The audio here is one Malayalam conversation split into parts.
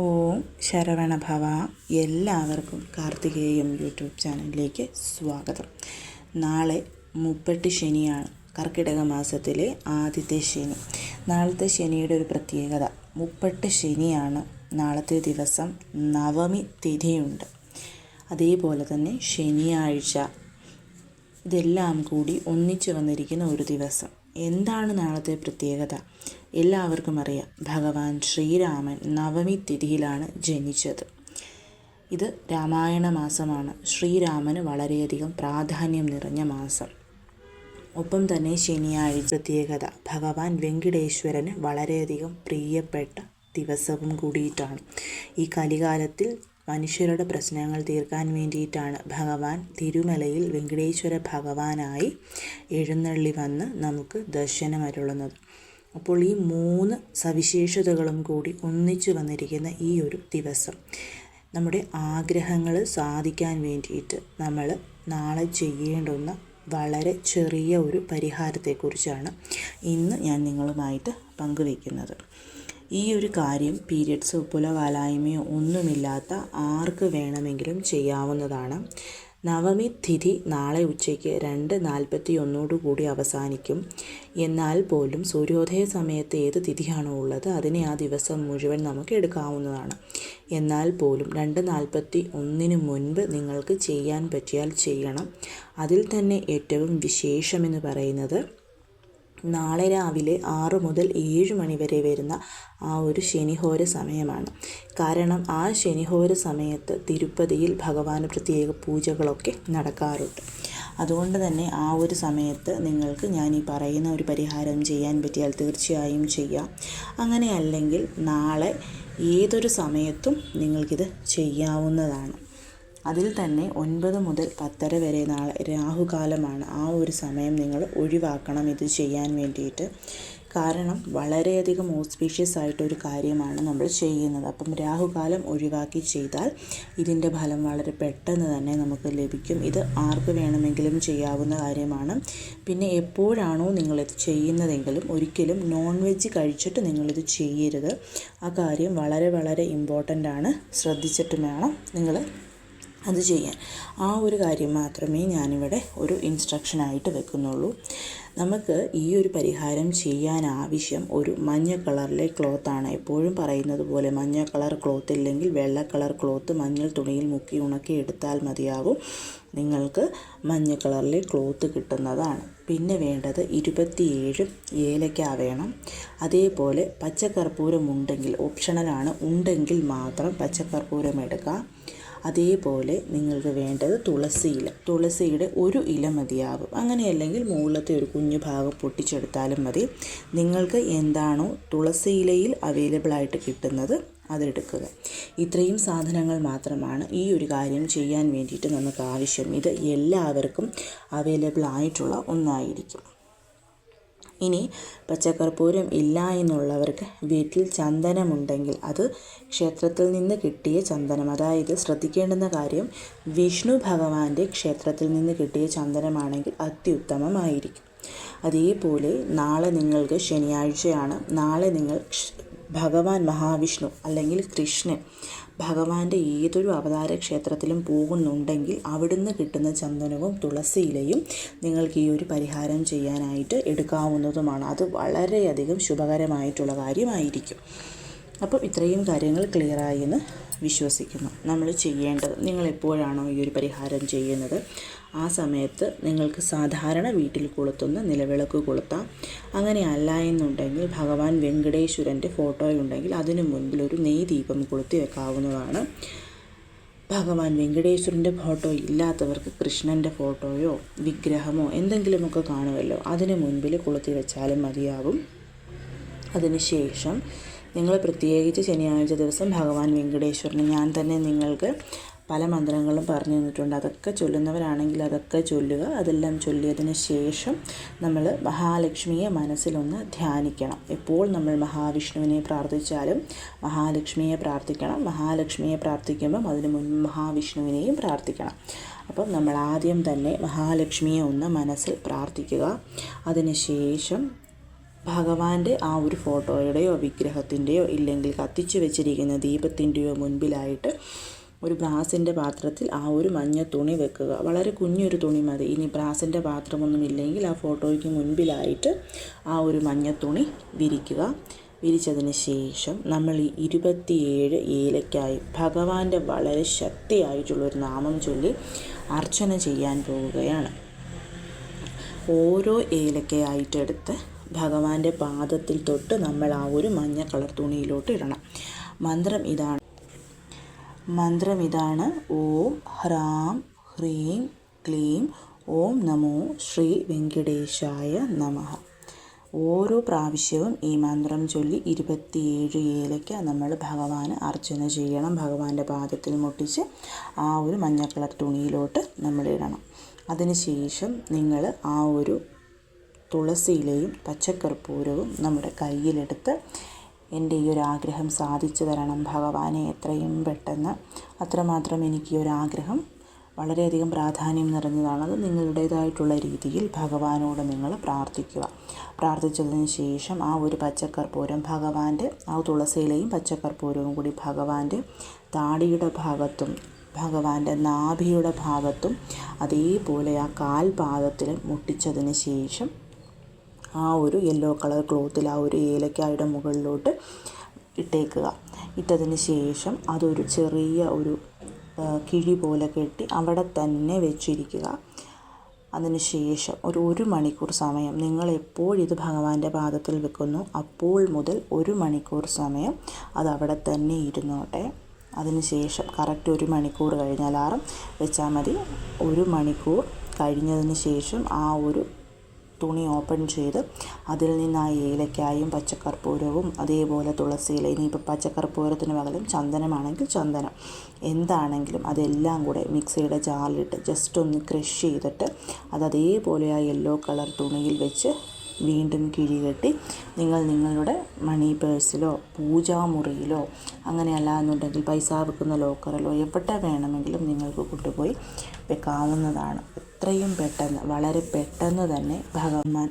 ഓം ശരവണഭവ എല്ലാവർക്കും കാർത്തികേയം യൂട്യൂബ് ചാനലിലേക്ക് സ്വാഗതം. നാളെ മുപ്പട്ട് ശനിയാണ് കർക്കിടക മാസത്തിലെ ആദ്യത്തെ ശനി. നാളത്തെ ശനിയുടെ ഒരു പ്രത്യേകത മുപ്പട്ട് ശനിയാണ്. നാളത്തെ ദിവസം നവമി തിഥിയുണ്ട്. അതേപോലെ തന്നെ ശനിയാഴ്ച. ഇതെല്ലാം കൂടി ഒന്നിച്ചു വന്നിരിക്കുന്ന ഒരു ദിവസം. എന്താണ് നാളത്തെ പ്രത്യേകത? എല്ലാവർക്കും അറിയാം. ഭഗവാൻ ശ്രീരാമൻ നവമി തിഥിയിലാണ് ജനിച്ചത്. ഇത് രാമായണ മാസമാണ്. ശ്രീരാമന് വളരെയധികം പ്രാധാന്യം നിറഞ്ഞ മാസം. ഒപ്പം തന്നെ ശനിയാഴ്ച പ്രത്യേകത. ഭഗവാൻ വെങ്കിടേശ്വരന് വളരെയധികം പ്രിയപ്പെട്ട ദിവസവും കൂടിയിട്ടാണ്. ഈ കലികാലത്തിൽ മനുഷ്യരുടെ പ്രശ്നങ്ങൾ തീർക്കാൻ വേണ്ടിയിട്ടാണ് ഭഗവാൻ തിരുമലയിൽ വെങ്കടേശ്വര ഭഗവാനായി എഴുന്നള്ളി വന്ന് നമുക്ക് ദർശനമരുളുന്നത്. അപ്പോൾ ഈ മൂന്ന് സവിശേഷതകളും കൂടി ഒന്നിച്ചു വന്നിരിക്കുന്ന ഈ ഒരു ദിവസം. നമ്മുടെ ആഗ്രഹങ്ങൾ സാധിക്കാൻ വേണ്ടിയിട്ട് നമ്മൾ നാളെ ചെയ്യേണ്ടുന്ന വളരെ ചെറിയ ഒരു പരിഹാരത്തെക്കുറിച്ചാണ് ഇന്ന് ഞാൻ നിങ്ങളുമായിട്ട് പങ്കുവയ്ക്കുന്നത്. ഈ ഒരു കാര്യം പീരിയഡ്സോ പുലകാലായ്മയോ ഒന്നുമില്ലാത്ത ആർക്ക് വേണമെങ്കിലും ചെയ്യാവുന്നതാണ്. നവമി തിഥി നാളെ ഉച്ചയ്ക്ക് രണ്ട് നാൽപ്പത്തി ഒന്നോടുകൂടി അവസാനിക്കും. എന്നാൽ പോലും സൂര്യോദയ സമയത്ത് ഏത് തിഥിയാണോ ഉള്ളത് അതിനെ ആ ദിവസം മുഴുവൻ നമുക്ക് എടുക്കാവുന്നതാണ്. എന്നാൽ പോലും രണ്ട് നാൽപ്പത്തി ഒന്നിന് മുൻപ് നിങ്ങൾക്ക് ചെയ്യാൻ പറ്റിയാൽ ചെയ്യണം. അതിൽ തന്നെ ഏറ്റവും വിശേഷമെന്ന് പറയുന്നത് നാളെ രാവിലെ ആറ് മുതൽ ഏഴ് മണി വരെ വരുന്ന ആ ഒരു ശനിഹോര സമയമാണ്. കാരണം ആ ശനിഹോര സമയത്ത് തിരുപ്പതിയിൽ ഭഗവാന് പ്രത്യേക പൂജകളൊക്കെ നടക്കാറുണ്ട്. അതുകൊണ്ട് തന്നെ ആ ഒരു സമയത്ത് നിങ്ങൾക്ക് ഞാൻ ഈ പറയുന്ന ഒരു പരിഹാരം ചെയ്യാൻ പറ്റിയാൽ തീർച്ചയായും ചെയ്യാം. അങ്ങനെ അല്ലെങ്കിൽ നാളെ ഏതൊരു സമയത്തും നിങ്ങൾക്കിത് ചെയ്യാവുന്നതാണ്. അതിൽ തന്നെ ഒൻപത് മുതൽ പത്തര വരെ രാഹുകാലമാണ്. ആ ഒരു സമയം നിങ്ങൾ ഒഴിവാക്കണം ഇത് ചെയ്യാൻ വേണ്ടിയിട്ട്. കാരണം വളരെയധികം ഓസ്പീഷ്യസ് ആയിട്ടൊരു കാര്യമാണ് നമ്മൾ ചെയ്യുന്നത്. അപ്പം രാഹുകാലം ഒഴിവാക്കി ചെയ്താൽ ഇതിന്റെ ഫലം വളരെ പെട്ടെന്ന് തന്നെ നമുക്ക് ലഭിക്കും. ഇത് ആർക്ക് വേണമെങ്കിലും ചെയ്യാവുന്ന കാര്യമാണ്. പിന്നെ എപ്പോഴാണോ നിങ്ങളിത് ചെയ്യുന്നതെങ്കിലും ഒരിക്കലും നോൺ വെജ് കഴിച്ചിട്ട് നിങ്ങളിത് ചെയ്യരുത്. ആ കാര്യം വളരെ വളരെ ഇമ്പോർട്ടന്റ് ആണ്. ശ്രദ്ധിച്ചിട്ട് വേണം നിങ്ങൾ അത് ചെയ്യാൻ. ആ ഒരു കാര്യം മാത്രമേ ഞാനിവിടെ ഒരു ഇൻസ്ട്രക്ഷനായിട്ട് വെക്കുന്നുള്ളൂ. നമുക്ക് ഈ ഒരു പരിഹാരം ചെയ്യാൻ ആവശ്യം ഒരു മഞ്ഞ കളറിലെ ക്ലോത്താണ് എപ്പോഴും പറയുന്നത് പോലെ മഞ്ഞ കളർ ക്ലോത്ത് ഇല്ലെങ്കിൽ വെള്ള കളർ ക്ലോത്ത് മഞ്ഞൾ തുണിയിൽ മുക്കി ഉണക്കി എടുത്താൽ മതിയാകും നിങ്ങൾക്ക് മഞ്ഞ കളറിലെ ക്ലോത്ത് കിട്ടുന്നതാണ്. പിന്നെ വേണ്ടത് ഇരുപത്തിയേഴ് ഏലക്ക വേണം. അതേപോലെ പച്ചക്കർപ്പൂരം ഉണ്ടെങ്കിൽ ഓപ്ഷണലാണ് ഉണ്ടെങ്കിൽ മാത്രം പച്ചക്കർപ്പൂരം എടുക്കാം. അതേപോലെ നിങ്ങൾക്ക് വേണ്ടത് തുളസി ഇല. തുളസിയുടെ ഒരു ഇല മതിയാകും അങ്ങനെയല്ലെങ്കിൽ മുകളിലത്തെ ഒരു കുഞ്ഞു ഭാഗം പൊട്ടിച്ചെടുത്താലും മതി. നിങ്ങൾക്ക് എന്താണോ തുളസിയിലയിൽ അവൈലബിൾ ആയിട്ട് കിട്ടുന്നത് അതെടുക്കുക ഇത്രയും സാധനങ്ങൾ മാത്രമാണ് ഈ ഒരു കാര്യം ചെയ്യാൻ വേണ്ടിയിട്ട് നമുക്ക് ആവശ്യം. ഇത് എല്ലാവർക്കും അവൈലബിൾ ആയിട്ടുള്ള ഒന്നായിരിക്കും. ഇനി പച്ചക്കർപ്പൂരം ഇല്ല എന്നുള്ളവർക്ക് വീട്ടിൽ ചന്ദനമുണ്ടെങ്കിൽ അത് ക്ഷേത്രത്തിൽ നിന്ന് കിട്ടിയ ചന്ദനം. അതായത് ശ്രദ്ധിക്കേണ്ടുന്ന കാര്യം വിഷ്ണു ഭഗവാന്റെ ക്ഷേത്രത്തിൽ നിന്ന് കിട്ടിയ ചന്ദനമാണെങ്കിൽ അത്യുത്തമമായിരിക്കും. അതേപോലെ നാളെ നിങ്ങൾക്ക് ശനിയാഴ്ചയാണ്. നാളെ നിങ്ങൾ ഭഗവാൻ മഹാവിഷ്ണു അല്ലെങ്കിൽ കൃഷ്ണൻ ഭഗവാന്റെ ഏതൊരു അവതാര ക്ഷേത്രത്തിലും പോകുന്നുണ്ടെങ്കിൽ അവിടുന്ന് കിട്ടുന്ന ചന്ദനവും തുളസിയിലയും നിങ്ങൾക്ക് ഈ ഒരു പരിഹാരം ചെയ്യാനായിട്ട് എടുക്കാവുന്നതുമാണ്. അത് വളരെയധികം ശുഭകരമായിട്ടുള്ള കാര്യമായിരിക്കും. അപ്പം ഇത്രയും കാര്യങ്ങൾ ക്ലിയറായി എന്ന് വിശ്വസിക്കുന്നു. നമ്മൾ ചെയ്യേണ്ടത് നിങ്ങൾ എപ്പോഴാണോ ഈ ഒരു പരിഹാരം ചെയ്യുന്നത്? ആ സമയത്ത് നിങ്ങൾക്ക് സാധാരണ വീട്ടിൽ കൊളുത്തുന്ന നിലവിളക്ക് കൊളുത്താം. അങ്ങനെ അല്ല എന്നുണ്ടെങ്കിൽ ഭഗവാൻ വെങ്കടേശ്വരന്റെ ഫോട്ടോ ഉണ്ടെങ്കിൽ അതിനു മുൻപിൽ ഒരു നെയ് ദീപം കൊളുത്തി വെക്കാവുന്നതാണ്. ഭഗവാൻ വെങ്കടേശ്വരന്റെ ഫോട്ടോ ഇല്ലാത്തവർക്ക് കൃഷ്ണന്റെ ഫോട്ടോയോ വിഗ്രഹമോ എന്തെങ്കിലുമൊക്കെ കാണുമല്ലോ അതിന് മുൻപിൽ കൊളുത്തി വെച്ചാലും മതിയാവും. അതിനുശേഷം നിങ്ങൾ പ്രത്യേകിച്ച് ശനിയാഴ്ച ദിവസം ഭഗവാൻ വെങ്കടേശ്വരന് ഞാൻ തന്നെ നിങ്ങൾക്ക് പല മന്ത്രങ്ങളും പറഞ്ഞു തന്നിട്ടുണ്ട്. അതൊക്കെ ചൊല്ലുന്നവരാണെങ്കിൽ അതൊക്കെ ചൊല്ലുക അതെല്ലാം ചൊല്ലിയതിന് ശേഷം നമ്മൾ മഹാലക്ഷ്മിയെ മനസ്സിലൊന്ന് ധ്യാനിക്കണം. എപ്പോൾ നമ്മൾ മഹാവിഷ്ണുവിനെ പ്രാർത്ഥിച്ചാലും മഹാലക്ഷ്മിയെ പ്രാർത്ഥിക്കണം. മഹാലക്ഷ്മിയെ പ്രാർത്ഥിക്കുമ്പം അതിന് മുൻ മഹാവിഷ്ണുവിനെയും പ്രാർത്ഥിക്കണം. അപ്പം നമ്മൾ ആദ്യം തന്നെ മഹാലക്ഷ്മിയെ ഒന്ന് മനസ്സിൽ പ്രാർത്ഥിക്കുക. അതിന് ശേഷം ഭഗവാന്റെ ആ ഒരു ഫോട്ടോയുടെയോ വിഗ്രഹത്തിന്റെയോ ഇല്ലെങ്കിൽ കത്തിച്ചു വെച്ചിരിക്കുന്ന ദീപത്തിന്റെയോ മുൻപിലായിട്ട് ഒരു ബ്രാസിന്റെ പാത്രത്തിൽ ആ ഒരു മഞ്ഞ തുണി വെക്കുക. വളരെ കുഞ്ഞൊരു തുണി മതി. ഇനി ബ്രാസിന്റെ പാത്രമൊന്നും ഇല്ലെങ്കിൽ ആ ഫോട്ടോയ്ക്ക് മുൻപിലായിട്ട് ആ ഒരു മഞ്ഞ തുണി വിരിക്കുക. വിരിച്ചതിന് ശേഷം നമ്മൾ ഈ ഇരുപത്തിയേഴ് ഏലക്കായി ഭഗവാന്റെ വളരെ ശക്തിയായിട്ടുള്ളൊരു നാമം ചൊല്ലി അർച്ചന ചെയ്യാൻ പോവുകയാണ്. ഓരോ ഏലക്കയായിട്ടെടുത്ത് ഭഗവാന്റെ പാദത്തിൽ തൊട്ട് നമ്മൾ ആ ഒരു മഞ്ഞ കളർ തുണിയിലോട്ട് ഇടണം. മന്ത്രം ഇതാണ്. മന്ത്രം ഇതാണ് ഓം ഹ്രാം ഹ്രീം ക്ലീം ഓം നമോ ശ്രീ വെങ്കടേശായ നമ. ഓരോ പ്രാവശ്യവും ഈ മന്ത്രം ചൊല്ലി ഇരുപത്തിയേഴ് ഏലയ്ക്ക നമ്മൾ ഭഗവാന് അർച്ചന ചെയ്യണം. ഭഗവാന്റെ പാദത്തിൽ മുട്ടിച്ച് ആ ഒരു മഞ്ഞ കളർ തുണിയിലോട്ട് നമ്മൾ ഇടണം. അതിനുശേഷം നിങ്ങൾ ആ ഒരു തുളസിയിലയും പച്ചക്കർപ്പൂരവും നമ്മുടെ കയ്യിലെടുത്ത് എന്റെ ഈ ഒരു ആഗ്രഹം സാധിച്ചു തരണം. ഭഗവാനെ എത്രയും പെട്ടെന്ന്. അത്രമാത്രം എനിക്ക് ഈ ഒരു ആഗ്രഹം വളരെയധികം പ്രാധാന്യം നിറഞ്ഞതാണ്. അത് നിങ്ങളുടേതായിട്ടുള്ള രീതിയിൽ ഭഗവാനോട് നിങ്ങൾ പ്രാർത്ഥിക്കുക. പ്രാർത്ഥിച്ചതിന് ശേഷം ആ ഒരു പച്ചക്കർപ്പൂരം ഭഗവാന്റെ ആ തുളസിയിലെയും പച്ചക്കർപ്പൂരവും കൂടി ഭഗവാന്റെ താടിയുടെ ഭാഗത്തും ഭഗവാന്റെ നാഭിയുടെ ഭാഗത്തും അതേപോലെ ആ കാൽപാദത്തിലും മുട്ടിച്ചതിന് ശേഷം ആ ഒരു യെല്ലോ കളർ ക്ലോത്തിൽ ആ ഒരു ഏലക്കായുടെ മുകളിലോട്ട് ഇട്ടേക്കുക. ഇട്ടതിന് ശേഷം അതൊരു ചെറിയ ഒരു കിഴി പോലെ കെട്ടി അവിടെ തന്നെ വെച്ചിരിക്കുക. അതിന് ശേഷം ഒരു ഒരു മണിക്കൂർ സമയം നിങ്ങൾ എപ്പോഴിത് ഭഗവാന്റെ പാദത്തിൽ വെക്കുന്നു അപ്പോൾ മുതൽ ഒരു മണിക്കൂർ സമയം അത് അവിടെ തന്നെ ഇരുന്നോട്ടെ. അതിന് ശേഷം കറക്റ്റ് ഒരു മണിക്കൂർ കഴിഞ്ഞ് അലാറം വെച്ചാൽ മതി. ഒരു മണിക്കൂർ കഴിഞ്ഞതിന് ശേഷം ആ ഒരു തുണി ഓപ്പൺ ചെയ്ത് അതിൽ നിന്ന് ആ ഏലക്കായും പച്ചക്കർപ്പൂരവും അതേപോലെ തുളസിയില ഇനിയിപ്പോൾ പച്ചക്കർപ്പൂരത്തിന് പകരം ചന്ദനമാണെങ്കിൽ ചന്ദനം. എന്താണെങ്കിലും അതെല്ലാം കൂടെ മിക്സിയുടെ ജാറിലിട്ട് ജസ്റ്റ് ഒന്ന് ക്രഷ് ചെയ്തിട്ട് അത് അതേപോലെ ആ യെല്ലോ കളർ തുണിയിൽ വെച്ച് വീണ്ടും കിഴികെട്ടി നിങ്ങൾ നിങ്ങളുടെ മണി പേഴ്സിലോ പൂജാമുറിയിലോ അങ്ങനെ എന്നുണ്ടെങ്കിൽ പൈസ വെക്കുന്ന ലോക്കറിലോ എവിടെ വേണമെങ്കിലും നിങ്ങൾക്ക് കൊണ്ടുപോയി വെക്കാവുന്നതാണ്. എത്രയും പെട്ടെന്ന് വളരെ പെട്ടെന്ന് തന്നെ ഭഗവാൻ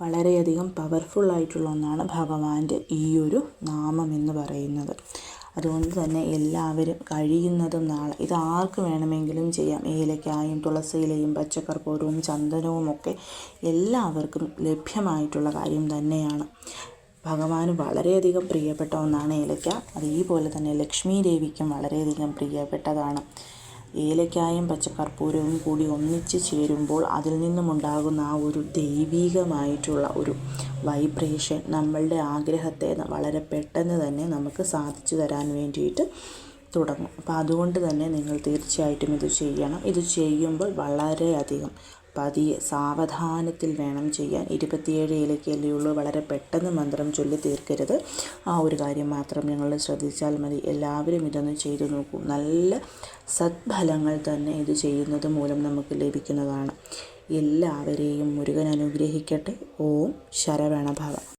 വളരെയധികം പവർഫുൾ ആയിട്ടുള്ള ഒന്നാണ് ഭഗവാന്റെ ഈ ഒരു നാമം എന്ന് പറയുന്നത്. അതുകൊണ്ട് തന്നെ എല്ലാവരും കഴിയുന്നതും നാളെ. ഇത് ആർക്ക് വേണമെങ്കിലും ചെയ്യാം. ഏലക്കായും തുളസിയിലയും പച്ചക്കർപ്പൂരവും ചന്ദനവും ഒക്കെ എല്ലാവർക്കും ലഭ്യമായിട്ടുള്ള കാര്യം തന്നെയാണ്. ഭഗവാന് വളരെയധികം പ്രിയപ്പെട്ട ഒന്നാണ് ഏലക്ക. അതേപോലെ തന്നെ ലക്ഷ്മി ദേവിക്കും വളരെയധികം പ്രിയപ്പെട്ടതാണ്. ഏലക്കായും പച്ചക്കർപ്പൂരവും കൂടി ഒന്നിച്ച് ചേരുമ്പോൾ അതിൽ നിന്നുമുണ്ടാകുന്ന ആ ഒരു ദൈവീകമായിട്ടുള്ള ഒരു വൈബ്രേഷൻ നമ്മളുടെ ആഗ്രഹത്തെ വളരെ പെട്ടെന്ന് തന്നെ നമുക്ക് സാധിച്ചു തരാൻ വേണ്ടിയിട്ട് തുടങ്ങും. അപ്പോൾ അതുകൊണ്ട് തന്നെ നിങ്ങൾ തീർച്ചയായിട്ടും ഇത് ചെയ്യണം. ഇത് ചെയ്യുമ്പോൾ വളരെയധികം പതിയെ സാവധാനത്തിൽ വേണം ചെയ്യാൻ. ഇരുപത്തിയേഴ് ഏലക്കല്ലേ ഉള്ളൂ. വളരെ പെട്ടെന്ന് മന്ത്രം ചൊല്ലി തീർക്കരുത്. ആ ഒരു കാര്യം മാത്രം ഞങ്ങൾ ശ്രദ്ധിച്ചാൽ മതി. എല്ലാവരും ഇതൊന്ന് ചെയ്തു നോക്കൂ. നല്ല സദ്ഫലങ്ങൾ തന്നെ ഇത് ചെയ്യുന്നത് മൂലം നമുക്ക് ലഭിക്കുന്നതാണ്. എല്ലാവരെയും മുരുകൻ അനുഗ്രഹിക്കട്ടെ. ഓം ശരവണഭവ.